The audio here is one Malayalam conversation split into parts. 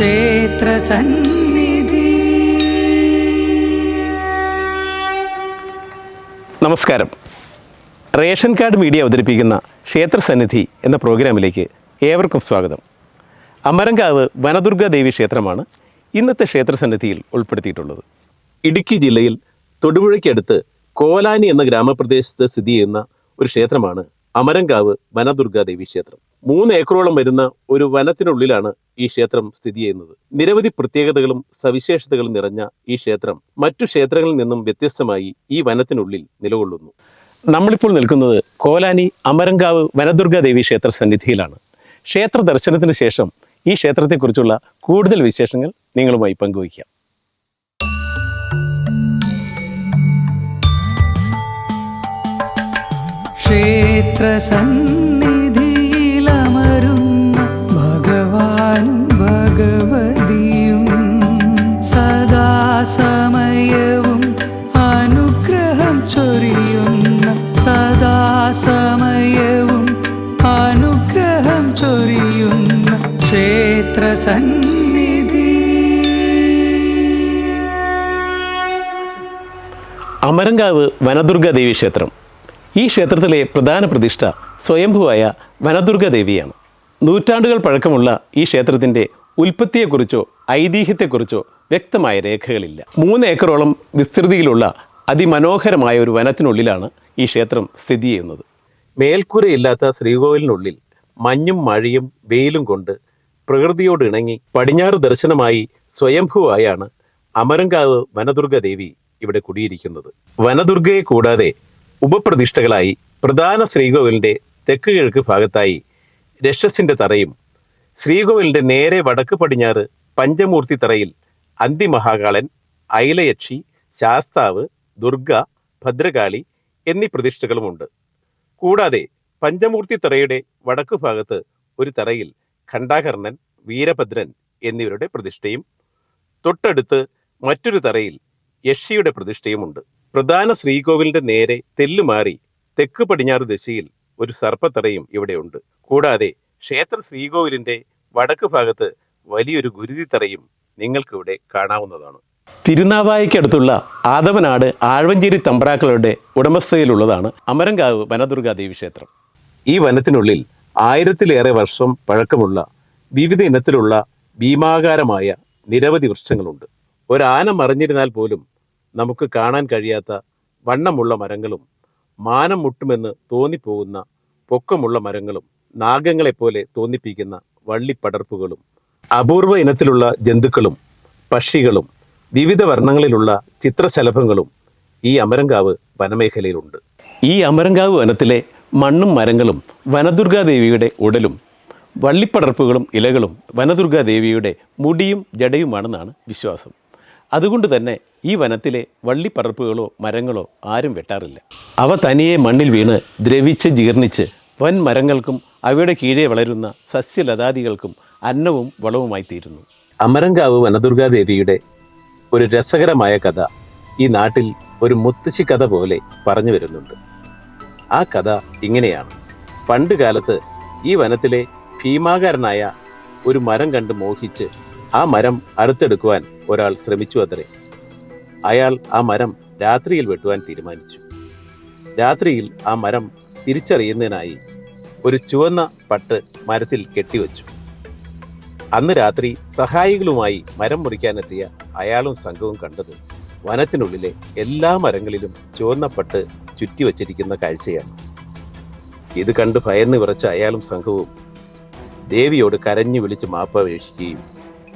ക്ഷേത്രസന്നിധി നമസ്കാരം. റേഷൻ കാർഡ് മീഡിയ അവതരിപ്പിക്കുന്ന ക്ഷേത്രസന്നിധി എന്ന പ്രോഗ്രാമിലേക്ക് ഏവർക്കും സ്വാഗതം. അമരങ്കാവ് വനദുർഗ ദേവി ക്ഷേത്രമാണ് ഇന്നത്തെ ക്ഷേത്രസന്നിധിയിൽ ഉൾപ്പെടുത്തിയിട്ടുള്ളത്. ഇടുക്കി ജില്ലയിൽ തൊടുപുഴയ്ക്കടുത്ത് കോലാനി എന്ന ഗ്രാമപ്രദേശത്ത് സ്ഥിതി ചെയ്യുന്ന ഒരു ക്ഷേത്രമാണ് അമരങ്കാവ് വനദുർഗ ദേവി ക്ഷേത്രം. മൂന്ന് ഏക്കറോളം വരുന്ന ഒരു വനത്തിനുള്ളിലാണ് ഈ ക്ഷേത്രം സ്ഥിതി ചെയ്യുന്നത്. നിരവധി പ്രത്യേകതകളും സവിശേഷതകളും നിറഞ്ഞ ഈ ക്ഷേത്രം മറ്റു ക്ഷേത്രങ്ങളിൽ നിന്നും വ്യത്യസ്തമായി ഈ വനത്തിനുള്ളിൽ നിലകൊള്ളുന്നു. നമ്മളിപ്പോൾ നിൽക്കുന്നത് കോലാനി അമരങ്കാവ് വനദുർഗാ ദേവി ക്ഷേത്ര സന്നിധിയിലാണ്. ക്ഷേത്ര ദർശനത്തിന് ശേഷം ഈ ക്ഷേത്രത്തെക്കുറിച്ചുള്ള കൂടുതൽ വിശേഷങ്ങൾ നിങ്ങളുമായി പങ്കുവയ്ക്കാം. ക്ഷേത്രസന്നിധിയിലമരുന്ന ഭഗവാനും ഭഗവതിയും സദാസമയവും അനുഗ്രഹം ചൊരിയുന്ന സദാസമയവും അനുഗ്രഹം ചൊരിയുന്ന ക്ഷേത്രസന്നിധി അമരങ്കാവ് വനദുർഗ ദേവി ക്ഷേത്രം. ഈ ക്ഷേത്രത്തിലെ പ്രധാന പ്രതിഷ്ഠ സ്വയംഭുവായ വനദുർഗ ദേവിയാണ്. നൂറ്റാണ്ടുകൾ പഴക്കമുള്ള ഈ ക്ഷേത്രത്തിന്റെ ഉൽപ്പത്തിയെക്കുറിച്ചോ ഐതിഹ്യത്തെക്കുറിച്ചോ വ്യക്തമായ രേഖകളില്ല. മൂന്ന് ഏക്കറോളം വിസ്തൃതിയിലുള്ള അതിമനോഹരമായ ഒരു വനത്തിനുള്ളിലാണ് ഈ ക്ഷേത്രം സ്ഥിതി ചെയ്യുന്നത്. മേൽക്കൂരയില്ലാത്ത ശ്രീകോവിലിനുള്ളിൽ മഞ്ഞും മഴയും വെയിലും കൊണ്ട് പ്രകൃതിയോട് ഇണങ്ങി പടിഞ്ഞാറ് ദർശനമായി സ്വയംഭുവായാണ് അമരങ്കാവ് വനദുർഗ ദേവി ഇവിടെ കുടിയിരിക്കുന്നത്. വനദുർഗയെ കൂടാതെ ഉപപ്രതിഷ്ഠകളായി പ്രധാന ശ്രീകോവിലിന്റെ തെക്ക് കിഴക്ക് ഭാഗത്തായി രക്ഷസിന്റെ തറയും. ശ്രീകോവിലിന്റെ നേരെ വടക്ക് പടിഞ്ഞാറ് പഞ്ചമൂർത്തി തറയിൽ അന്തിമഹാകാളൻ ഐലയക്ഷി ശാസ്താവ് ദുർഗ ഭദ്രകാളി എന്നീ പ്രതിഷ്ഠകളുമുണ്ട്. കൂടാതെ പഞ്ചമൂർത്തി തറയുടെ വടക്കു ഭാഗത്ത് ഒരു തറയിൽ ഖണ്ഡാകർണൻ വീരഭദ്രൻ എന്നിവരുടെ പ്രതിഷ്ഠയും തൊട്ടടുത്ത് മറ്റൊരു തറയിൽ യക്ഷിയുടെ പ്രതിഷ്ഠയുമുണ്ട്. പ്രധാന ശ്രീകോവിലിന്റെ നേരെ തെല്ലുമാറി തെക്ക് പടിഞ്ഞാറ് ദിശയിൽ ഒരു സർപ്പത്തറയും ഇവിടെയുണ്ട്. കൂടാതെ ക്ഷേത്ര ശ്രീകോവിലിന്റെ വടക്ക് ഭാഗത്ത് വലിയൊരു ഗുരുതിത്തറയും നിങ്ങൾക്കിവിടെ കാണാവുന്നതാണ്. തിരുനാവായിക്കടുത്തുള്ള ആദവനാട് ആഴ്വഞ്ചേരി തമ്പ്രാക്കളുടെ ഉടമസ്ഥതയിലുള്ളതാണ് അമരങ്കാവ് വനദുർഗാ ദേവി ക്ഷേത്രം. ഈ വനത്തിനുള്ളിൽ ആയിരത്തിലേറെ വർഷം പഴക്കമുള്ള വിവിധ ഇനത്തിലുള്ള ഭീമാകാരമായ നിരവധി വൃക്ഷങ്ങളുണ്ട്. ഒരാന മറിഞ്ഞിരുന്നാൽ പോലും നമുക്ക് കാണാൻ കഴിയാത്ത വണ്ണമുള്ള മരങ്ങളും മാനം മുട്ടുമെന്ന് തോന്നിപ്പോകുന്ന പൊക്കമുള്ള മരങ്ങളും നാഗങ്ങളെപ്പോലെ തോന്നിപ്പിക്കുന്ന വള്ളിപ്പടർപ്പുകളും അപൂർവ ഇനത്തിലുള്ള ജന്തുക്കളും പക്ഷികളും വിവിധ വർണങ്ങളിലുള്ള ചിത്രശലഭങ്ങളും ഈ അമരങ്കാവ് വനമേഖലയിലുണ്ട്. ഈ അമരങ്കാവ് വനത്തിലെ മണ്ണും മരങ്ങളും വനദുർഗാദേവിയുടെ ഉടലും വള്ളിപ്പടർപ്പുകളും ഇലകളും വനദുർഗാദേവിയുടെ മുടിയും ജടയുമാണെന്നാണ് വിശ്വാസം. അതുകൊണ്ട് തന്നെ ഈ വനത്തിലെ വള്ളിപ്പടർപ്പുകളോ മരങ്ങളോ ആരും വെട്ടാറില്ല. അവ തനിയെ മണ്ണിൽ വീണ് ദ്രവിച്ച് ജീർണിച്ച് വൻ മരങ്ങൾക്കും അവയുടെ കീഴെ വളരുന്ന സസ്യലതാദികൾക്കും അന്നവും വളവുമായി തീരുന്നു അമരങ്കാവ് വനദുർഗാദേവിയുടെ ഒരു രസകരമായ കഥ ഈ നാട്ടിൽ ഒരു മുത്തശ്ശി കഥ പോലെ പറഞ്ഞു വരുന്നുണ്ട്. ആ കഥ ഇങ്ങനെയാണ്. പണ്ട് കാലത്ത് ഈ വനത്തിലെ ഭീമാകാരനായ ഒരു മരം കണ്ട് മോഹിച്ച് ആ മരം അറുത്തെടുക്കുവാൻ ഒരാൾ ശ്രമിച്ചു അത്രേ. അയാൾ ആ മരം രാത്രിയിൽ വെട്ടുവാൻ തീരുമാനിച്ചു. രാത്രിയിൽ ആ മരം തിരിച്ചറിയുന്നതിനായി ഒരു ചുവന്ന പട്ട് മരത്തിൽ കെട്ടിവെച്ചു. അന്ന് രാത്രി സഹായികളുമായി മരം മുറിക്കാനെത്തിയ അയാളും സംഘവും കണ്ടത് വനത്തിനുള്ളിലെ എല്ലാ മരങ്ങളിലും ചുവന്ന പട്ട് ചുറ്റിവച്ചിരിക്കുന്ന കാഴ്ചയാണ്. ഇത് കണ്ട് ഭയന്ന് വിറച്ച അയാളും സംഘവും ദേവിയോട് കരഞ്ഞു വിളിച്ച് മാപ്പപേക്ഷിക്കുകയും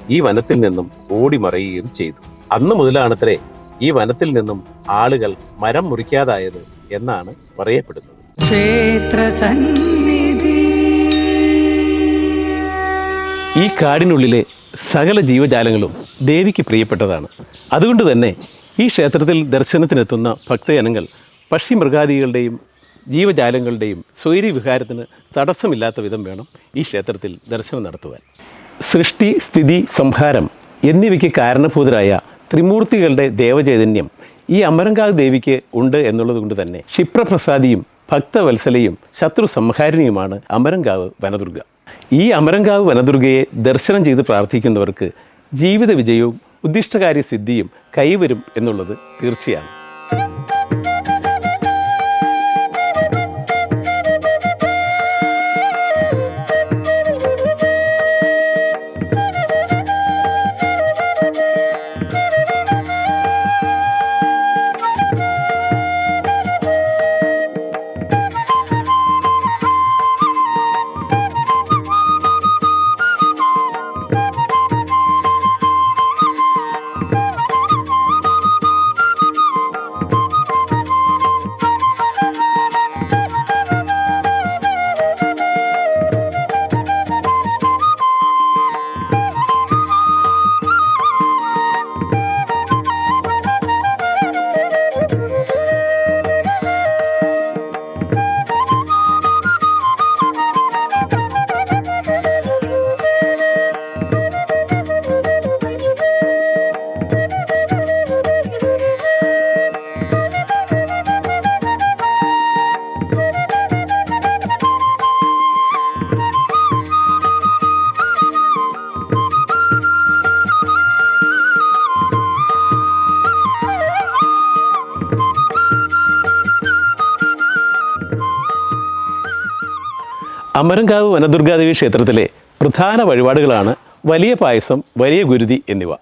ഈ വനത്തിൽ നിന്നും ഓടി മറയുകയും ചെയ്തു. അന്ന് മുതലാണത്രേ ഈ വനത്തിൽ നിന്നും ആളുകൾ മരം മുറിക്കാതായത് എന്നാണ് പറയപ്പെടുന്നത്. ക്ഷേത്രസന്നിധി ഈ കാടിനുള്ളിലെ സകല ജീവജാലങ്ങളും ദേവിക്ക് പ്രിയപ്പെട്ടതാണ്. അതുകൊണ്ട് തന്നെ ഈ ക്ഷേത്രത്തിൽ ദർശനത്തിനെത്തുന്ന ഭക്തജനങ്ങൾ പക്ഷി മൃഗാദികളുടെയും ജീവജാലങ്ങളുടെയും സ്വൈര്യവിഹാരത്തിന് തടസ്സമില്ലാത്ത വിധം വേണം ഈ ക്ഷേത്രത്തിൽ ദർശനം നടത്തുവാൻ. സൃഷ്ടി സ്ഥിതി സംഹാരം എന്നിവയ്ക്ക് കാരണഭൂതരായ ത്രിമൂർത്തികളുടെ ദേവചൈതന്യം ഈ അമരങ്കാവ് ദേവിക്ക് ഉണ്ട് എന്നുള്ളത് കൊണ്ട് തന്നെ ക്ഷിപ്രപ്രസാദിയും ഭക്തവത്സലയും ശത്രു സംഹാരിണിയുമാണ് അമരങ്കാവ് വനദുർഗ. ഈ അമരങ്കാവ് വനദുർഗയെ ദർശനം ചെയ്ത് പ്രാർത്ഥിക്കുന്നവർക്ക് ജീവിത വിജയവും ഉദ്ദിഷ്ടകാര്യ സിദ്ധിയും കൈവരും എന്നുള്ളത് തീർച്ചയാണ്. അമരങ്കാവ് വനദുർഗാദേവി ക്ഷേത്രത്തിലെ പ്രധാന വഴിപാടുകളാണ് വലിയ പായസം വലിയ ഗുരുതി എന്നിവ.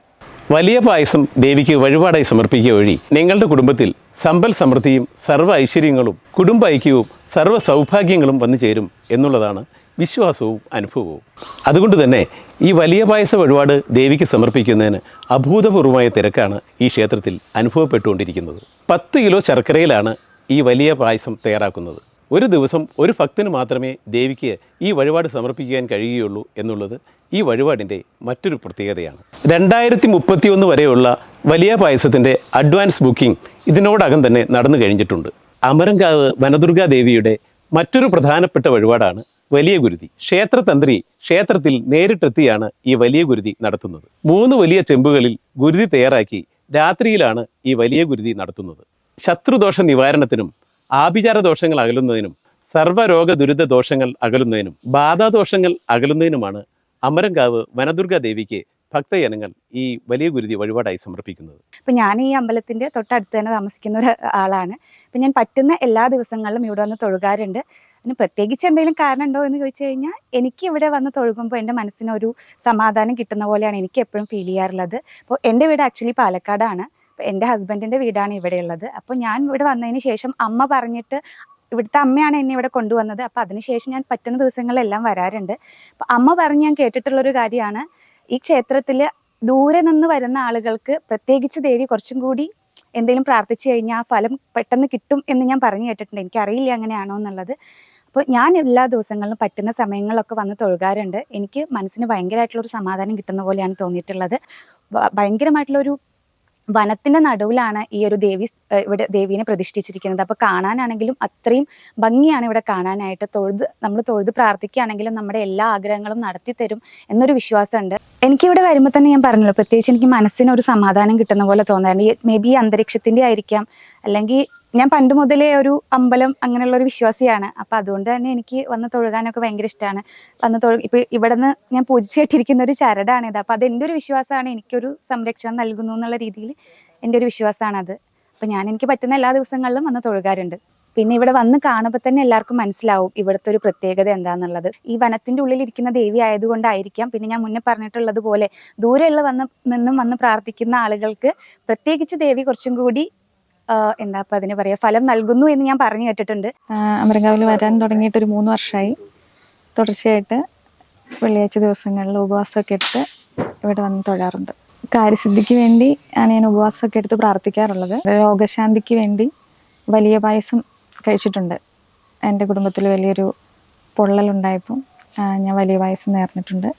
വലിയ പായസം ദേവിക്ക് വഴിപാടായി സമർപ്പിക്കുക വഴി നിങ്ങളുടെ കുടുംബത്തിൽ സമ്പൽ സമൃദ്ധിയും സർവ ഐശ്വര്യങ്ങളും കുടുംബ ഐക്യവും സർവ സൗഭാഗ്യങ്ങളും വന്നു ചേരും എന്നുള്ളതാണ് വിശ്വാസവും അനുഭവവും. അതുകൊണ്ട് തന്നെ ഈ വലിയ പായസ വഴിപാട് ദേവിക്ക് സമർപ്പിക്കുന്നതിന് അഭൂതപൂർവമായ തിരക്കാണ് ഈ ക്ഷേത്രത്തിൽ അനുഭവപ്പെട്ടുകൊണ്ടിരിക്കുന്നത്. പത്ത് കിലോ ശർക്കരയിലാണ് ഈ വലിയ പായസം തയ്യാറാക്കുന്നത്. ഒരു ദിവസം ഒരു ഭക്തന് മാത്രമേ ദേവിക്ക് ഈ വഴിപാട് സമർപ്പിക്കാൻ കഴിയുകയുള്ളൂ എന്നുള്ളത് ഈ വഴിപാടിന്റെ മറ്റൊരു പ്രത്യേകതയാണ്. രണ്ടായിരത്തി മുപ്പത്തി ഒന്ന് വരെയുള്ള വലിയ പായസത്തിന്റെ അഡ്വാൻസ് ബുക്കിംഗ് ഇതിനോടകം തന്നെ നടന്നു കഴിഞ്ഞിട്ടുണ്ട്. അമരങ്കാവ് വനദുർഗാ ദേവിയുടെ മറ്റൊരു പ്രധാനപ്പെട്ട വഴിപാടാണ് വലിയ ഗുരുതി. ക്ഷേത്രതന്ത്രി ക്ഷേത്രത്തിൽ നേരിട്ടെത്തിയാണ് ഈ വലിയ ഗുരുതി നടത്തുന്നത്. മൂന്ന് വലിയ ചെമ്പുകളിൽ ഗുരുതി തയ്യാറാക്കി രാത്രിയിലാണ് ഈ വലിയ ഗുരുതി നടത്തുന്നത്. ശത്രുദോഷ നിവാരണത്തിനും ആഭിചാര ദോഷങ്ങൾ അകലുന്നതിനും സർവരോഗ ദുരിത ദോഷങ്ങൾ അകലുന്നതിനും ബാധാദോഷങ്ങൾ അകലുന്നതിനുമാണ് അമരങ്കാവ് വനദുർഗ ദേവിക്ക് ഭക്തജനങ്ങൾ ഈ വലിയ ഗുരുതി വഴിപാടായി സമർപ്പിക്കുന്നത്. ഇപ്പം ഞാൻ ഈ അമ്പലത്തിന്റെ തൊട്ടടുത്ത് തന്നെ താമസിക്കുന്ന ഒരു ആളാണ്. അപ്പം ഞാൻ പറ്റുന്ന എല്ലാ ദിവസങ്ങളിലും ഇവിടെ വന്ന് തൊഴുകാറുണ്ട്. അതിന് പ്രത്യേകിച്ച് എന്തെങ്കിലും കാരണമുണ്ടോ എന്ന് ചോദിച്ചു കഴിഞ്ഞാൽ എനിക്ക് ഇവിടെ വന്ന് തൊഴുകുമ്പോൾ എന്റെ മനസ്സിന് ഒരു സമാധാനം കിട്ടുന്ന പോലെയാണ് എനിക്ക് എപ്പോഴും ഫീൽ ചെയ്യാറുള്ളത്. അപ്പോൾ എന്റെ വീട് ആക്ച്വലി പാലക്കാടാണ്. എന്റെ ഹസ്ബൻഡിന്റെ വീടാണ് ഇവിടെ ഉള്ളത്. അപ്പോൾ ഞാൻ ഇവിടെ വന്നതിന് ശേഷം അമ്മ പറഞ്ഞിട്ട് ഇവിടുത്തെ അമ്മയാണ് എന്നെ ഇവിടെ കൊണ്ടുവന്നത്. അപ്പോൾ അതിനുശേഷം ഞാൻ പറ്റുന്ന ദിവസങ്ങളിലെല്ലാം വരാറുണ്ട്. അപ്പോൾ അമ്മ പറഞ്ഞ് ഞാൻ കേട്ടിട്ടുള്ളൊരു കാര്യമാണ്. ഈ ക്ഷേത്രത്തിൽ ദൂരെ നിന്ന് വരുന്ന ആളുകൾക്ക് പ്രത്യേകിച്ച് ദേവി കുറച്ചും കൂടി എന്തെങ്കിലും പ്രാർത്ഥിച്ചു കഴിഞ്ഞാൽ ആ ഫലം പെട്ടെന്ന് കിട്ടും എന്ന് ഞാൻ പറഞ്ഞു കേട്ടിട്ടുണ്ട്. എനിക്കറിയില്ല അങ്ങനെയാണോ എന്നുള്ളത്. അപ്പോൾ ഞാൻ എല്ലാ ദിവസങ്ങളിലും പറ്റുന്ന സമയങ്ങളിലൊക്കെ വന്ന് തൊഴുകാറുണ്ട്. എനിക്ക് മനസ്സിന് ഭയങ്കരമായിട്ടുള്ള ഒരു സമാധാനം കിട്ടുന്ന പോലെയാണ് തോന്നിയിട്ടുള്ളത്. ഭയങ്കരമായിട്ടുള്ള ഭയങ്കരമായിട്ടുള്ളൊരു വനത്തിന്റെ നടുവിലാണ് ഈ ഒരു ദേവി ഇവിടെ ദേവീനെ പ്രതിഷ്ഠിച്ചിരിക്കുന്നത്. അപ്പോൾ കാണാനാണെങ്കിലും അത്രയും ഭംഗിയാണ് ഇവിടെ കാണാനായിട്ട്. തൊഴുത് നമ്മൾ തൊഴുത് പ്രാർത്ഥിക്കുകയാണെങ്കിലും നമ്മുടെ എല്ലാ ആഗ്രഹങ്ങളും നടത്തി തരും എന്നൊരു വിശ്വാസമുണ്ട്. എനിക്കിവിടെ വരുമ്പോൾ തന്നെ ഞാൻ പറഞ്ഞല്ലോ പ്രത്യേകിച്ച് എനിക്ക് മനസ്സിന് ഒരു സമാധാനം കിട്ടുന്ന പോലെ തോന്നാറുണ്ട്. മേ ബി അന്തരീക്ഷത്തിന്റെ ആയിരിക്കാം അല്ലെങ്കിൽ ഞാൻ പണ്ട് മുതലേ ഒരു അമ്പലം അങ്ങനെയുള്ള ഒരു വിശ്വാസിയാണ്. അപ്പൊ അതുകൊണ്ട് തന്നെ എനിക്ക് വന്ന് തൊഴുകാനൊക്കെ ഭയങ്കര ഇഷ്ടമാണ് വന്ന് തൊഴു ഇപ്പൊ ഇവിടെ നിന്ന് ഞാൻ പൂജിച്ച് കെട്ടിയിരിക്കുന്ന ഒരു ചരടാണിത് അപ്പൊ അത് എന്റെ ഒരു വിശ്വാസമാണ്. എനിക്കൊരു സംരക്ഷണം നൽകുന്നു എന്നുള്ള രീതിയിൽ എന്റെ ഒരു അത്. അപ്പൊ ഞാൻ എനിക്ക് പറ്റുന്ന എല്ലാ ദിവസങ്ങളിലും വന്ന് തൊഴുകാറുണ്ട്. പിന്നെ ഇവിടെ വന്ന് കാണുമ്പോൾ തന്നെ എല്ലാവർക്കും മനസ്സിലാവും ഇവിടുത്തെ ഒരു പ്രത്യേകത എന്താണെന്നുള്ളത് ഈ വനത്തിന്റെ ഉള്ളിൽ ഇരിക്കുന്ന ദേവി ആയതുകൊണ്ടായിരിക്കാം. പിന്നെ ഞാൻ മുന്നേ പറഞ്ഞിട്ടുള്ളത് പോലെ ദൂരെയുള്ള വന്ന് നിന്നും വന്ന് പ്രാർത്ഥിക്കുന്ന ആളുകൾക്ക് പ്രത്യേകിച്ച് ദേവി കുറച്ചും കൂടി എന്താ ഇപ്പൊ അതിന് പറയാ ഫലം നൽകുന്നു എന്ന് ഞാൻ പറഞ്ഞു കേട്ടിട്ടുണ്ട്. അമരങ്കാവിൽ വരാൻ തുടങ്ങിയിട്ട് ഒരു മൂന്ന് വർഷമായി തുടർച്ചയായിട്ട് വെള്ളിയാഴ്ച ദിവസങ്ങളിൽ ഉപവാസമൊക്കെ എടുത്ത് ഇവിടെ വന്ന് തൊഴാറുണ്ട്. കാര്യസിദ്ധിക്ക് വേണ്ടി ആണ് ഞാൻ ഉപവാസമൊക്കെ എടുത്ത് പ്രാർത്ഥിക്കാറുള്ളത്. രോഗശാന്തിക്ക് വേണ്ടി വലിയ പായസം കഴിച്ചിട്ടുണ്ട്. എന്റെ കുടുംബത്തിൽ വലിയൊരു പൊള്ളലുണ്ടായപ്പോൾ ഞാൻ വലിയ പായസം നേർന്നിട്ടുണ്ട്.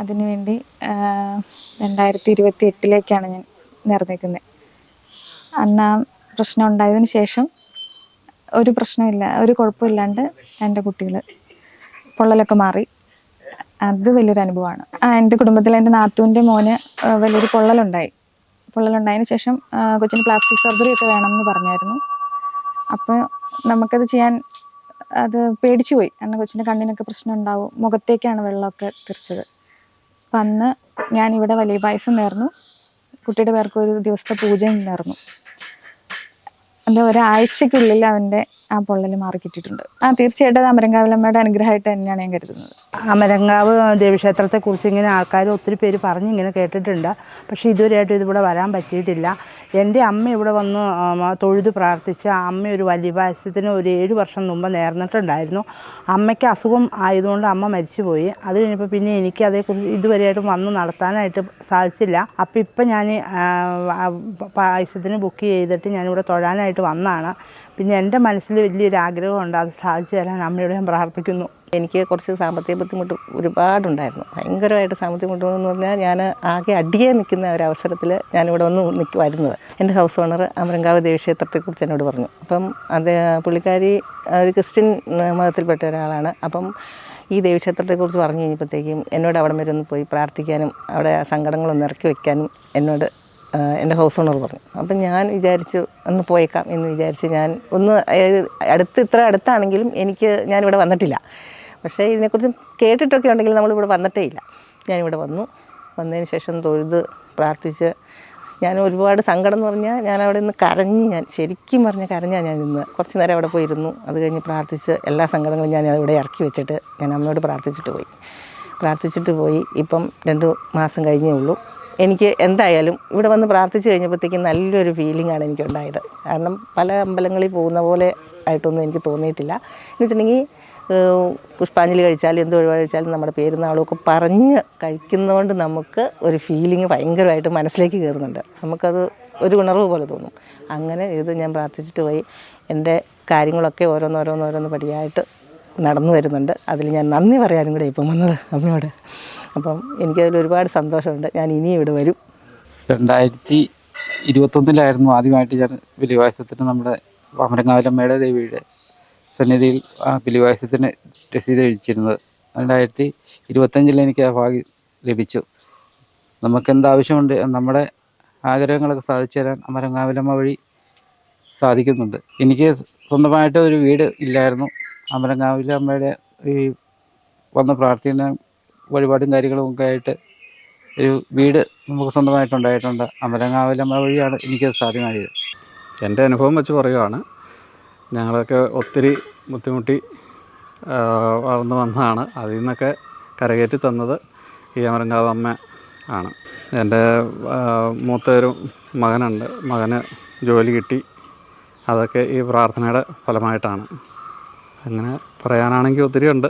അതിനുവേണ്ടി രണ്ടായിരത്തി ഇരുപത്തി എട്ടിലേക്കാണ് ഞാൻ നേർന്നേക്കുന്നത്. അന്ന് പ്രശ്നം ഉണ്ടായതിനു ശേഷം ഒരു പ്രശ്നമില്ല ഒരു കുഴപ്പമില്ലാണ്ട് എന്റെ കുട്ടികൾ പൊള്ളലൊക്കെ മാറി. അത് വലിയൊരു അനുഭവമാണ്. എന്റെ കുടുംബത്തിൽ എന്റെ നാത്തൂന്റെ മോന് വലിയൊരു പൊള്ളലുണ്ടായി. പൊള്ളലുണ്ടായതിനു ശേഷം കൊച്ചിന് പ്ലാസ്റ്റിക് സർജറി ഒക്കെ വേണമെന്ന് പറഞ്ഞായിരുന്നു. അപ്പോൾ നമുക്കത് ചെയ്യാൻ അത് പേടിച്ചു പോയി. കാരണം കൊച്ചിന്റെ കണ്ണിനൊക്കെ പ്രശ്നം ഉണ്ടാവും. മുഖത്തേക്കാണ് വെള്ളമൊക്കെ തിരിച്ചത് അപ്പം അന്ന് ഞാൻ ഇവിടെ വലിയ പായസം നേർന്നു. കുട്ടിയുടെ പേർക്ക് ഒരു ദിവസത്തെ പൂജ ഉണ്ടായിരുന്നു എന്താ ഒരാഴ്ചക്കുള്ളിൽ അവന്റെ ആ പൊള്ളൽ മാറി കിട്ടിയിട്ടുണ്ട്. ആ തീർച്ചയായിട്ടും അമരങ്കാവിലമ്മയുടെ അനുഗ്രഹമായിട്ട് തന്നെയാണ് ഞാൻ കരുതുന്നത്. അമരങ്കാവ് ദേവീക്ഷേത്രത്തെക്കുറിച്ച് ഇങ്ങനെ ആൾക്കാർ ഒത്തിരി പേര് പറഞ്ഞ് ഇങ്ങനെ കേട്ടിട്ടുണ്ട്. പക്ഷേ ഇതുവരെയായിട്ടും ഇതിവിടെ വരാൻ പറ്റിയിട്ടില്ല. എന്റെ അമ്മ ഇവിടെ വന്ന് തൊഴുത് പ്രാർത്ഥിച്ച അമ്മ ഒരു വലിയ ഒരു ഏഴ് വർഷം മുമ്പ് നേർന്നിട്ടുണ്ടായിരുന്നു. അമ്മയ്ക്ക് അസുഖം ആയതുകൊണ്ട് അമ്മ മരിച്ചുപോയി. അത് കഴിഞ്ഞപ്പോൾ പിന്നെ എനിക്ക് അതേക്കുറിച്ച് ഇതുവരെയായിട്ടും വന്ന് നടത്താനായിട്ട് സാധിച്ചില്ല. അപ്പോൾ ഇപ്പം ഞാൻ പായസത്തിന് ബുക്ക് ചെയ്തിട്ട് ഞാനിവിടെ തൊഴാനായിട്ട് വന്നതാണ് പിന്നെ എന്റെ മനസ്സിൽ വലിയൊരു ആഗ്രഹമുണ്ട് അത് സാധിച്ചു തരാൻ അമ്മയോട് ഞാൻ പ്രാർത്ഥിക്കുന്നു. എനിക്ക് കുറച്ച് സാമ്പത്തിക ബുദ്ധിമുട്ട് ഒരുപാടുണ്ടായിരുന്നു. ഭയങ്കരമായിട്ട് സാമ്പത്തിക ബുദ്ധിമുട്ടെന്ന് പറഞ്ഞാൽ ഞാൻ ആകെ അടിയെ നിൽക്കുന്ന ഒരു അവസരത്തിൽ ഞാനിവിടെ വന്ന് നിൽക്കി വരുന്നത്. എന്റെ ഹൗസ് ഓണർ അമരങ്കാവ് ദേവീക്ഷേത്രത്തെക്കുറിച്ച് എന്നോട് പറഞ്ഞു. അപ്പം അത് പുള്ളിക്കാരി ഒരു ക്രിസ്ത്യൻ മതത്തിൽപ്പെട്ട ഒരാളാണ്. അപ്പം ഈ ദേവീക്ഷേത്രത്തെക്കുറിച്ച് പറഞ്ഞു കഴിഞ്ഞപ്പോഴത്തേക്കും എന്നോട് അവിടെ വരെ ഒന്ന് പോയി പ്രാർത്ഥിക്കാനും അവിടെ സങ്കടങ്ങളൊന്ന് ഇറക്കി വെക്കാനും എന്നോട് എന്റെ ഹൗസ് ഓണർ പറഞ്ഞു. അപ്പം ഞാൻ വിചാരിച്ചു ഒന്ന് പോയേക്കാം എന്ന് വിചാരിച്ച് ഞാൻ ഒന്ന് അടുത്ത് ഇത്ര അടുത്താണെങ്കിലും എനിക്ക് ഞാനിവിടെ വന്നിട്ടില്ല. പക്ഷേ ഇതിനെക്കുറിച്ച് കേട്ടിട്ടൊക്കെ ഉണ്ടെങ്കിൽ നമ്മളിവിടെ വന്നിട്ടേ ഇല്ല. ഞാനിവിടെ വന്നു. വന്നതിന് ശേഷം തൊഴുത് പ്രാർത്ഥിച്ച് ഞാൻ ഒരുപാട് സങ്കടം എന്ന് പറഞ്ഞാൽ ഞാൻ അവിടെ നിന്ന് കരഞ്ഞ് ഞാൻ ശരിക്കും പറഞ്ഞ കരഞ്ഞാണ് ഞാൻ നിന്ന്. കുറച്ച് നേരം അവിടെ പോയിരുന്നു. അത് കഴിഞ്ഞ് പ്രാർത്ഥിച്ച് എല്ലാ സങ്കടങ്ങളും ഞാൻ ഇവിടെ ഇറക്കി വെച്ചിട്ട് ഞാൻ അമ്മയോട് പ്രാർത്ഥിച്ചിട്ട് പോയി. പ്രാർത്ഥിച്ചിട്ട് പോയി. ഇപ്പം രണ്ട് മാസം കഴിഞ്ഞേ ഉള്ളൂ. എനിക്ക് എന്തായാലും ഇവിടെ വന്ന് പ്രാർത്ഥിച്ചു കഴിഞ്ഞപ്പോഴത്തേക്കും നല്ലൊരു ഫീലിംഗ് ആണ് എനിക്കുണ്ടായത്. കാരണം പല അമ്പലങ്ങളിൽ പോകുന്ന പോലെ ആയിട്ടൊന്നും എനിക്ക് തോന്നിയിട്ടില്ല. എന്ന് വെച്ചിട്ടുണ്ടെങ്കിൽ പുഷ്പാഞ്ജലി കഴിച്ചാലും എന്ത് ഒഴിവാ കഴിച്ചാലും നമ്മുടെ പേരുന്നാളും പറഞ്ഞ് കഴിക്കുന്നതുകൊണ്ട് നമുക്ക് ഒരു ഫീലിംഗ് ഭയങ്കരമായിട്ട് മനസ്സിലേക്ക് കയറുന്നുണ്ട്. നമുക്കത് ഒരു ഉണർവ് പോലെ തോന്നും. അങ്ങനെ ഇത് ഞാൻ പ്രാർത്ഥിച്ചിട്ട് പോയി. എന്റെ കാര്യങ്ങളൊക്കെ ഓരോന്നോരോന്നോരോന്ന് പടിയായിട്ട് നടന്നു വരുന്നുണ്ട്. അതിൽ ഞാൻ നന്ദി പറയാനും കൂടെ ഇപ്പം വന്നത് അമ്മയോട്. അപ്പം എനിക്കതിൽ ഒരുപാട് സന്തോഷമുണ്ട്. ഞാൻ ഇനിയും ഇവിടെ വരും. രണ്ടായിരത്തി ഇരുപത്തൊന്നിലായിരുന്നു ആദ്യമായിട്ട് ഞാൻ ബലിവാസത്തിന് നമ്മുടെ വാമരങ്ങാവിലമ്മയുടെ ദേവിയുടെ സന്നിധിയിൽ ആ ബലിവാസത്തിന് രസീത് കഴിച്ചിരുന്നത്. രണ്ടായിരത്തി ഇരുപത്തഞ്ചിൽ എനിക്ക് ആ ഭാഗ്യം ലഭിച്ചു. നമുക്ക് എന്താവശ്യമുണ്ട് നമ്മുടെ ആഗ്രഹങ്ങളൊക്കെ സാധിച്ചു തരാൻ അമരങ്ങാവിലമ്മ വഴി സാധിക്കുന്നുണ്ട്. എനിക്ക് സ്വന്തമായിട്ട് ഒരു വീട് ഇല്ലായിരുന്നു. അമരങ്ങാവിലമ്മയുടെ ഈ വന്ന് പ്രാർത്ഥന വഴിപാടും കാര്യങ്ങളും ഒക്കെ ആയിട്ട് ഒരു വീട് നമുക്ക് സ്വന്തമായിട്ടുണ്ടായിട്ടുണ്ട്. അമരങ്ങാവിലമ്മ വഴിയാണ് എനിക്കത് സാധ്യമായത്. എന്റെ അനുഭവം വെച്ച് പറയുവാണ് ഞങ്ങളൊക്കെ ഒത്തിരി ബുദ്ധിമുട്ടി വളർന്നു വന്നതാണ്. അതിൽ നിന്നൊക്കെ കരകയറ്റി തന്നത് ഈ അമരങ്കാവ് അമ്മ ആണ്. എന്റെ മൂത്തവരും മകനുണ്ട്. മകന് ജോലി കിട്ടി. അതൊക്കെ ഈ പ്രാർത്ഥനയുടെ ഫലമായിട്ടാണ്. അങ്ങനെ പറയാനാണെങ്കിൽ ഒത്തിരി ഉണ്ട്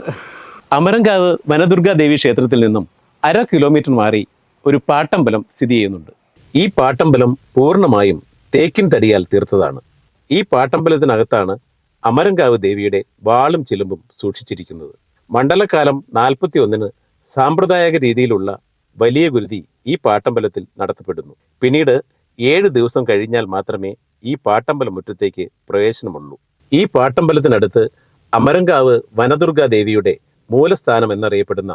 അമരങ്കാവ് വനദുർഗാ ദേവി ക്ഷേത്രത്തിൽ നിന്നും അര കിലോമീറ്റർ മാറി ഒരു പാട്ടമ്പലം സ്ഥിതി ചെയ്യുന്നുണ്ട്. ഈ പാട്ടമ്പലം പൂർണമായും തേക്കിൻ തടിയാൽ തീർത്തതാണ്. ഈ പാട്ടമ്പലത്തിനകത്താണ് അമരങ്കാവ് ദേവിയുടെ വാളും ചിലമ്പും സൂക്ഷിച്ചിരിക്കുന്നത്. മണ്ഡലകാലം നാൽപ്പത്തി ഒന്നിന് സാമ്പ്രദായിക രീതിയിലുള്ള വലിയ ഗുരുതി ഈ പാട്ടമ്പലത്തിൽ നടത്തപ്പെടുന്നു. പിന്നീട് ഏഴ് ദിവസം കഴിഞ്ഞാൽ മാത്രമേ ഈ പാട്ടമ്പലം മുറ്റത്തേക്ക് പ്രവേശനമുള്ളൂ. ഈ പാട്ടമ്പലത്തിനടുത്ത് അമരങ്കാവ് വനദുർഗാ ദേവിയുടെ മൂലസ്ഥാനം എന്നറിയപ്പെടുന്ന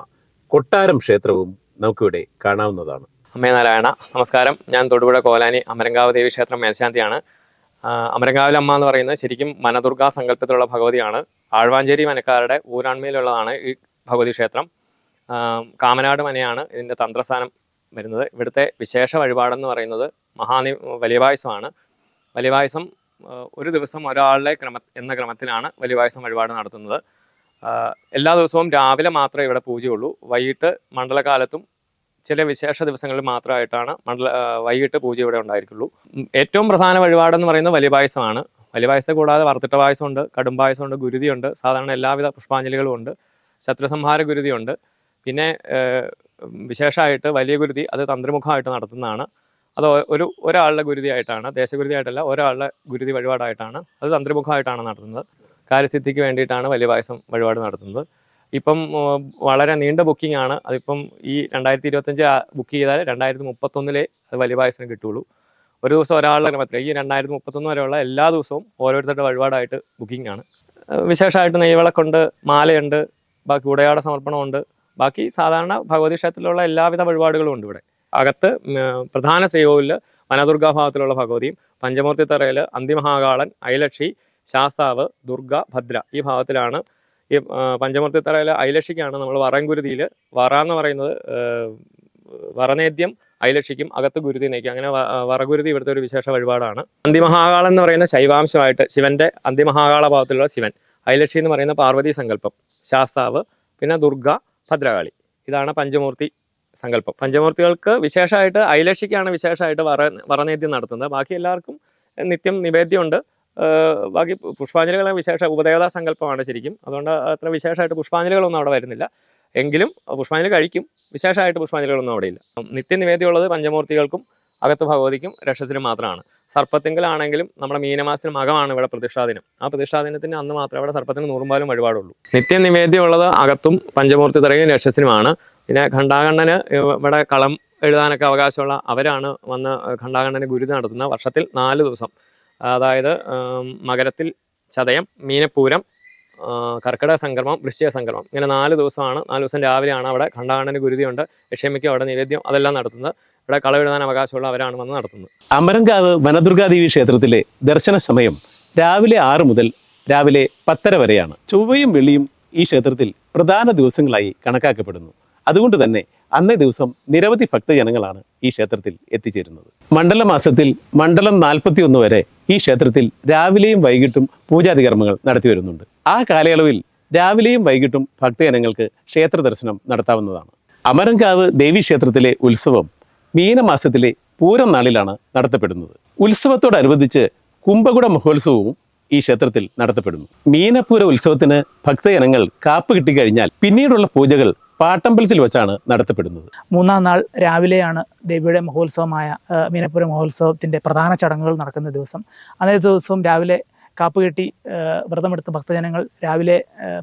കൊട്ടാരം ക്ഷേത്രവും നമുക്കിവിടെ കാണാവുന്നതാണ്. അമ്മേ നാരായണ നമസ്കാരം. ഞാൻ തൊടുപുഴ കോലാനി അമരങ്കാവ് ദേവി ക്ഷേത്രം മേൽശാന്തിയാണ്. ആ, അമരങ്കാവിലെ അമ്മ എന്ന് പറയുന്നത് ശരിക്കും മനദുർഗാ സങ്കല്പത്തിലുള്ള ഭഗവതിയാണ്. ആഴ്വാഞ്ചേരി മനക്കാരുടെ ഊരാൺമയിലുള്ളതാണ് ഈ ഭഗവതി ക്ഷേത്രം. കാമനാട് മനയാണ് ഇതിന്റെ തന്ത്രസ്ഥാനം വരുന്നത്. ഇവിടുത്തെ വിശേഷ വഴിപാടെന്ന് പറയുന്നത് മഹാനി വലിയ പായസമാണ്. വലിയ പായസം ആ, ഒരു ദിവസം ഒരാളുടെ ക്രമ എന്ന ക്രമത്തിലാണ് വലിയവായുസം വഴിപാട് നടത്തുന്നത്. എല്ലാ ദിവസവും രാവിലെ മാത്രമേ ഇവിടെ പൂജയുള്ളൂ. വൈകിട്ട് മണ്ഡലകാലത്തും ചില വിശേഷ ദിവസങ്ങളിൽ മാത്രമായിട്ടാണ് മണ്ഡല വൈകിട്ട് പൂജ ഇവിടെ ഉണ്ടായിരിക്കുള്ളൂ. ഏറ്റവും പ്രധാന വഴിപാടെന്ന് പറയുന്നത് വലിയ പായസമാണ്. വലിയ പായസം കൂടാതെ വറുത്തിട്ട പായസമുണ്ട് കടും പായസമുണ്ട് ഗുരുതിയുണ്ട് സാധാരണ എല്ലാവിധ പുഷ്പാഞ്ജലികളും ഉണ്ട് ശത്രുസംഹാര ഗുരുതിയുണ്ട്. പിന്നെ വിശേഷമായിട്ട് വലിയ ഗുരുതി അത് തന്ത്രിമുഖമായിട്ട് നടത്തുന്നതാണ്. അത് ഒരു ഒരാളുടെ ഗുരുതിയായിട്ടാണ് ദേശഗുരുതിയായിട്ടല്ല ഒരാളുടെ ഗുരുതി വഴിപാടായിട്ടാണ് അത് തന്ത്രിമുഖമായിട്ടാണ് നടത്തുന്നത്. കാര്യസിദ്ധിക്ക് വേണ്ടിയിട്ടാണ് വലിയ പായസം വഴിപാട് നടത്തുന്നത്. ഇപ്പം വളരെ നീണ്ട ബുക്കിംഗ് ആണ്. അതിപ്പം ഈ രണ്ടായിരത്തി ഇരുപത്തഞ്ച് ബുക്ക് ചെയ്താൽ രണ്ടായിരത്തി മുപ്പത്തൊന്നിലേ അത് വലിയ പായസം കിട്ടുള്ളൂ ഒരു ദിവസം ഒരാളുടെ ക്രമത്തിൽ ഈ രണ്ടായിരത്തി മുപ്പത്തൊന്ന് വരെയുള്ള എല്ലാ ദിവസവും ഓരോരുത്തരുടെ വഴിപാടായിട്ട് ബുക്കിംഗ് ആണ്. വിശേഷമായിട്ട് നെയ്വിളക്കുണ്ട് മാലയുണ്ട് ബാക്കി ഉടയാട സമർപ്പണമുണ്ട് ബാക്കി സാധാരണ ഭഗവതി ക്ഷേത്രത്തിലുള്ള എല്ലാവിധ വഴിപാടുകളും ഉണ്ട് ഇവിടെ. അകത്ത് പ്രധാന ശ്രീകോവിലിൽ വനദുർഗാഭാവത്തിലുള്ള ഭഗവതിയും പഞ്ചമൂർത്തി തറയിൽ അന്തിമഹാകാളൻ ഐലക്ഷി ശാസ്താവ് ദുർഗ ഭദ്ര ഈ ഭാഗത്തിലാണ്. ഈ പഞ്ചമൂർത്തി പഞ്ചമൂർത്തിത്തറയിലെ ഐലക്ഷിക്കാണ് നമ്മൾ വറങ്കുരുതിയിൽ വറ എന്ന് പറയുന്നത് വറനേദ്യം ഐലക്ഷിക്കും അകത്ത് ഗുരുതി നയിക്കും. അങ്ങനെ വറഗുരുതി ഇവിടുത്തെ ഒരു വിശേഷ വഴിപാടാണ്. അന്തിമഹാകാളം എന്ന് പറയുന്ന ശൈവാംശമായിട്ട് ശിവന്റെ അന്തിമഹാകാള ഭാവത്തിലുള്ള ശിവൻ. ഐലക്ഷി എന്ന് പറയുന്ന പാർവതി സങ്കല്പം. ശാസ്താവ് പിന്നെ ദുർഗ ഭദ്രകാളി. ഇതാണ് പഞ്ചമൂർത്തി സങ്കല്പം. പഞ്ചമൂർത്തികൾക്ക് വിശേഷമായിട്ട് ഐലക്ഷിക്കാണ് വിശേഷമായിട്ട് വറ വറനേദ്യം നടത്തുന്നത്. ബാക്കി എല്ലാവർക്കും നിത്യം നിവേദ്യമുണ്ട്. ബാക്കി പുഷ്പാഞ്ജലികൾ വിശേഷ ഉപദേവതാ സങ്കല്പമാണ് ശരിക്കും. അതുകൊണ്ട് അത്ര വിശേഷമായിട്ട് പുഷ്പാഞ്ജലികളൊന്നും അവിടെ വരുന്നില്ല. എങ്കിലും പുഷ്പാഞ്ജലി കഴിക്കും. വിശേഷമായിട്ട് പുഷ്പാഞ്ജലികളൊന്നും അവിടെ ഇല്ല. നിത്യനിവേദ്യമുള്ളത് പഞ്ചമൂർത്തികൾക്കും അകത്ത് ഭഗവതിക്കും രക്ഷസിനും മാത്രമാണ്. സർപ്പത്തിങ്കലാണെങ്കിലും നമ്മുടെ മീനമാസത്തിന് മകമാണ് ഇവിടെ പ്രതിഷ്ഠാദിനം ആ പ്രതിഷ്ഠാദിനത്തിന് അന്ന് മാത്രമേ ഇവിടെ സർപ്പത്തിന് നൂറുമ്പാലും വഴിപാടുള്ളൂ. നിത്യനിവേദ്യമുള്ളത് അകത്തും പഞ്ചമൂർത്തി തറയും രക്ഷസിനുമാണ്. പിന്നെ ഖണ്ഡാകണ്ണന് ഇവിടെ കളം എഴുതാനൊക്കെ അവകാശമുള്ള അവരാണ് വന്ന് ഖണ്ഡാകണ്ണന് ഗുരുതി നടത്തുന്ന വർഷത്തിൽ നാല് ദിവസം. അതായത് മകരത്തിൽ ചതയം മീനപ്പൂരം കർക്കിടക സംക്രമം വൃശ്ചിക സംക്രമം. ഇങ്ങനെ നാല് ദിവസമാണ്. നാല് ദിവസം രാവിലെയാണ് അവിടെ ഖണ്ഡാകണ്ണന് ഗുരുതിയുണ്ട് ലക്ഷ്യമിക്കും അവിടെ നിവേദ്യം അതെല്ലാം നടത്തുന്നത്. ഇവിടെ കളവെഴുതാൻ അവകാശമുള്ള അവരാണ് വന്ന് നടത്തുന്നത്. അമരങ്കാവ് വനദുർഗാദേവി ക്ഷേത്രത്തിലെ ദർശന സമയം രാവിലെ ആറ് മുതൽ രാവിലെ പത്തര വരെയാണ്. ചൊവ്വയും വെള്ളിയും ഈ ക്ഷേത്രത്തിൽ പ്രധാന ദിവസങ്ങളായി കണക്കാക്കപ്പെടുന്നു. അതുകൊണ്ട് തന്നെ അന്നേ ദിവസം നിരവധി ഭക്തജനങ്ങളാണ് ഈ ക്ഷേത്രത്തിൽ എത്തിച്ചേരുന്നത്. മണ്ഡലമാസത്തിൽ മണ്ഡലം നാൽപ്പത്തി ഒന്ന് വരെ ഈ ക്ഷേത്രത്തിൽ രാവിലെയും വൈകിട്ടും പൂജാതി കർമ്മങ്ങൾ നടത്തി വരുന്നുണ്ട്. ആ കാലയളവിൽ രാവിലെയും വൈകിട്ടും ഭക്തജനങ്ങൾക്ക് ക്ഷേത്ര ദർശനം നടത്താവുന്നതാണ്. അമരങ്കാവ് ദേവീക്ഷേത്രത്തിലെ ഉത്സവം മീനമാസത്തിലെ പൂരം നാളിലാണ് നടത്തപ്പെടുന്നത്. ഉത്സവത്തോടനുബന്ധിച്ച് കുംഭകുട മഹോത്സവവും ഈ ക്ഷേത്രത്തിൽ നടത്തപ്പെടുന്നു. മീനപ്പൂര ഉത്സവത്തിന് ഭക്തജനങ്ങൾ കാപ്പ് കിട്ടിക്കഴിഞ്ഞാൽ പിന്നീടുള്ള പൂജകൾ പാട്ടമ്പലത്തിൽ വെച്ചാണ് നടത്തപ്പെടുന്നത്. മൂന്നാം നാൾ രാവിലെയാണ് ദേവിയുടെ മഹോത്സവമായ മീനപ്പുര മഹോത്സവത്തിന്റെ പ്രധാന ചടങ്ങുകൾ നടക്കുന്ന ദിവസം. അന്നേ ദിവസവും രാവിലെ കാപ്പ് കെട്ടി ആ, വ്രതമെടുത്ത ഭക്തജനങ്ങൾ രാവിലെ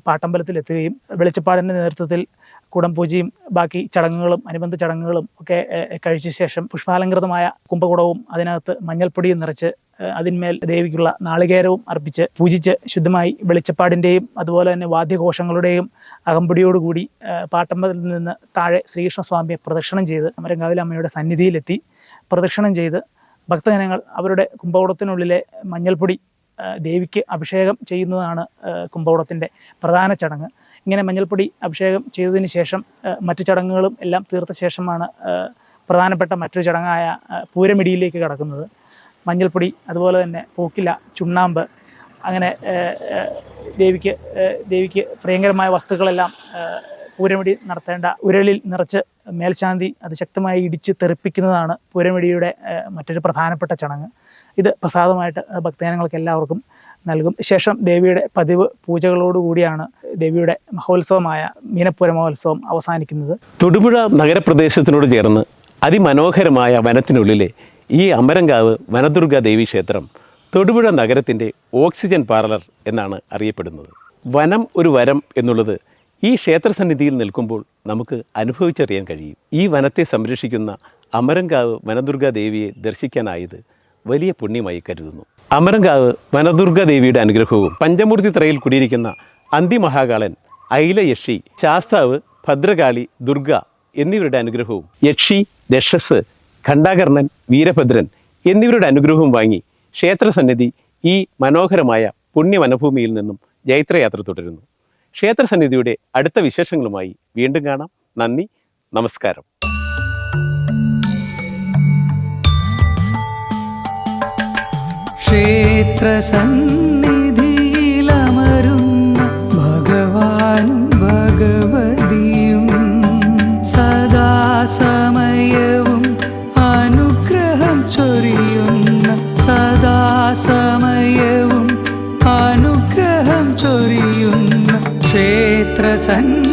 പാട്ടമ്പലത്തിൽ എത്തുകയും വെളിച്ചപ്പാടിന്റെ നേതൃത്വത്തിൽ കുടം പൂജയും ബാക്കി ചടങ്ങുകളും അനുബന്ധ ചടങ്ങുകളും ഒക്കെ കഴിച്ച ശേഷം പുഷ്പാലങ്കൃതമായ കുംഭകുടവും അതിനകത്ത് മഞ്ഞൾപ്പൊടിയും നിറച്ച് അതിന്മേൽ ദേവിക്കുള്ള നാളികേരവും അർപ്പിച്ച് പൂജിച്ച് ശുദ്ധമായി വെളിച്ചപ്പാടിന്റെയും അതുപോലെ തന്നെ വാദ്യഘോഷങ്ങളുടെയും അകമ്പടിയോടുകൂടി പാട്ടമ്പലത്തിൽ നിന്ന് താഴെ ശ്രീകൃഷ്ണസ്വാമിയെ പ്രദക്ഷിണം ചെയ്ത് അമരങ്കാവിലെ അമ്മയുടെ സന്നിധിയിലെത്തി പ്രദക്ഷിണം ചെയ്ത് ഭക്തജനങ്ങൾ അവരുടെ കുംഭകുടത്തിനുള്ളിലെ മഞ്ഞൾപ്പൊടി ദേവിക്ക് അഭിഷേകം ചെയ്യുന്നതാണ് കുംഭകുടത്തിന്റെ പ്രധാന ചടങ്ങ്. ഇങ്ങനെ മഞ്ഞൾപ്പൊടി അഭിഷേകം ചെയ്തതിന് ശേഷം മറ്റു ചടങ്ങുകളും എല്ലാം തീർത്ത ശേഷമാണ് പ്രധാനപ്പെട്ട മറ്റൊരു ചടങ്ങായ പൂരമിടിയിലേക്ക് കടക്കുന്നത്. മഞ്ഞൾപ്പൊടി അതുപോലെ തന്നെ പൂക്കില ചുണ്ണാമ്പ് അങ്ങനെ ദേവിക്ക് ദേവിക്ക് പ്രിയങ്കരമായ വസ്തുക്കളെല്ലാം പൂരമിടി നടത്തേണ്ട ഉരലിൽ നിറച്ച് മേൽശാന്തി അത് ശക്തമായി ഇടിച്ച് തെറിപ്പിക്കുന്നതാണ് പൂരമിടിയുടെ മറ്റൊരു പ്രധാനപ്പെട്ട ചടങ്ങ്. ഇത് പ്രസാദമായിട്ട് ഭക്തജനങ്ങൾക്ക് എല്ലാവർക്കും നൽകും. ശേഷം ദേവിയുടെ പതിവ് പൂജകളോടുകൂടിയാണ് ദേവിയുടെ മഹോത്സവമായ മീനപ്പൂര മഹോത്സവം അവസാനിക്കുന്നത്. തൊടുപുഴ നഗരപ്രദേശത്തിനോട് ചേർന്ന് അതിമനോഹരമായ വനത്തിനുള്ളിലെ ഈ അമരങ്കാവ് വനദുർഗ ദേവി ക്ഷേത്രം തൊടുപുഴ നഗരത്തിന്റെ ഓക്സിജൻ പാർലർ എന്നാണ് അറിയപ്പെടുന്നത്. വനം ഒരു വരം എന്നുള്ളത് ഈ ക്ഷേത്രസന്നിധിയിൽ നിൽക്കുമ്പോൾ നമുക്ക് അനുഭവിച്ചറിയാൻ കഴിയും. ഈ വനത്തെ സംരക്ഷിക്കുന്ന അമരങ്കാവ് വനദുർഗ ദേവിയെ ദർശിക്കാനായത് വലിയ പുണ്യമായി കരുതുന്നു. അമരങ്കാവ് വനദുർഗ ദേവിയുടെ അനുഗ്രഹവും പഞ്ചമൂർത്തി ത്രയിൽ കുടിയിരിക്കുന്ന അന്തിമഹാകാളൻ ഐലയക്ഷി ശാസ്താവ് ഭദ്രകാളി ദുർഗ എന്നിവരുടെ അനുഗ്രഹവും യക്ഷി രക്ഷസ് ഖണ്ഡാകർണൻ വീരഭദ്രൻ എന്നിവരുടെ അനുഗ്രഹവും വാങ്ങി ക്ഷേത്രസന്നിധി ഈ മനോഹരമായ പുണ്യവനഭൂമിയിൽ നിന്നും ജൈത്രയാത്ര തുടരുന്നു. ക്ഷേത്രസന്നിധിയുടെ അടുത്ത വിശേഷങ്ങളുമായി വീണ്ടും കാണാം. നന്ദി നമസ്കാരം. ക്ഷേത്ര ക്ഷേത്രസന്നിധിയിലമരുന്ന ഭഗവാനും ഭഗവതിയും സദാസമയവും അനുഗ്രഹം ചൊരിയുന്ന ക്ഷേത്രസന്നിധി